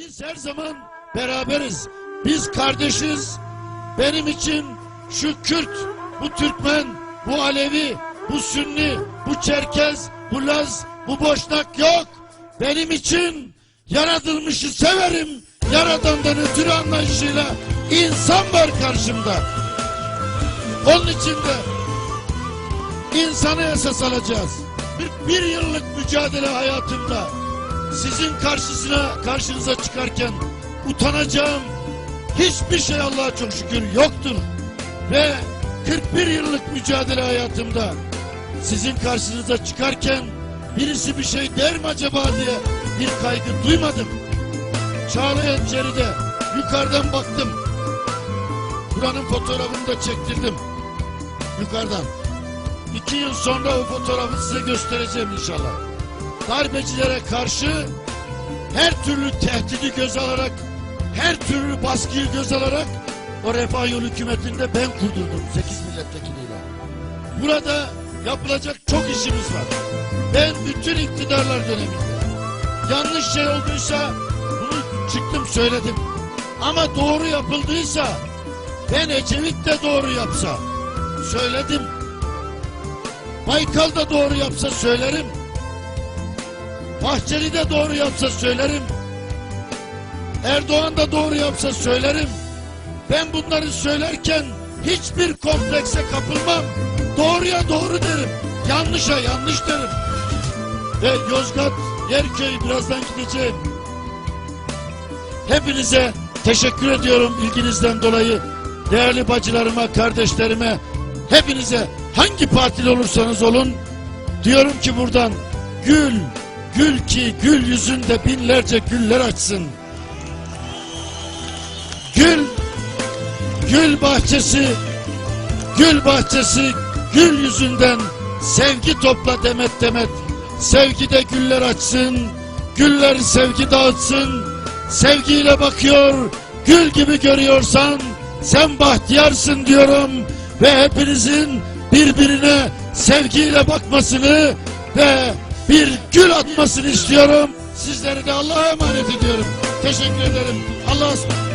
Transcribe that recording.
Biz her zaman beraberiz. Biz kardeşiz. Benim için şu Kürt, bu Türkmen, bu Alevi, bu Sünni, bu Çerkez, bu Laz, bu Boşnak yok. Benim için yaratılmışı severim. Yaradandan ötürü anlayışıyla insan var karşımda. Onun için de insanı esas alacağız. Bir, bir yıllık mücadele hayatımda sizin karşısına karşınıza çıkarken utanacağım hiçbir şey Allah'a çok şükür yoktur. Ve 41 yıllık mücadele hayatımda sizin karşınıza çıkarken birisi bir şey der mi acaba diye bir kaygı duymadım. Çağlayan Ceri'de yukarıdan baktım. Buranın fotoğrafını da çektirdim. Yukarıdan. İki yıl sonra o fotoğrafı size göstereceğim inşallah. Darbecilere karşı her türlü tehdidi göz alarak, her türlü baskıyı göz alarak o refah yolu hükümetinde ben kurdurdum 8 milletvekiliyle. Burada yapılacak çok işimiz var. Ben bütün iktidarlar döneminde yanlış şey olduysa bunu çıktım söyledim. Ama doğru yapıldıysa ben Ecevit de doğru yapsa söyledim. Baykal da doğru yapsa söylerim. Bahçeli de doğru yapsa söylerim. Erdoğan da doğru yapsa söylerim. Ben bunları söylerken hiçbir komplekse kapılmam. Doğruya doğru derim. Yanlışa yanlış derim. Ve Yozgat, Yerköy birazdan gideceğim. Hepinize teşekkür ediyorum ilginizden dolayı. Değerli bacılarıma, kardeşlerime, hepinize hangi partili olursanız olun diyorum ki buradan gül, gül ki gül yüzünde binlerce güller açsın. Gül, gül bahçesi, gül bahçesi, gül yüzünden sevgi topla demet demet. Sevgide güller açsın, güller sevgi dağıtsın. Sevgiyle bakıyor, gül gibi görüyorsan sen bahtiyarsın diyorum ve hepinizin birbirine sevgiyle bakmasını ve bir gül atmasını istiyorum. Sizleri de Allah'a emanet ediyorum. Teşekkür ederim. Allah'a ısmarladık.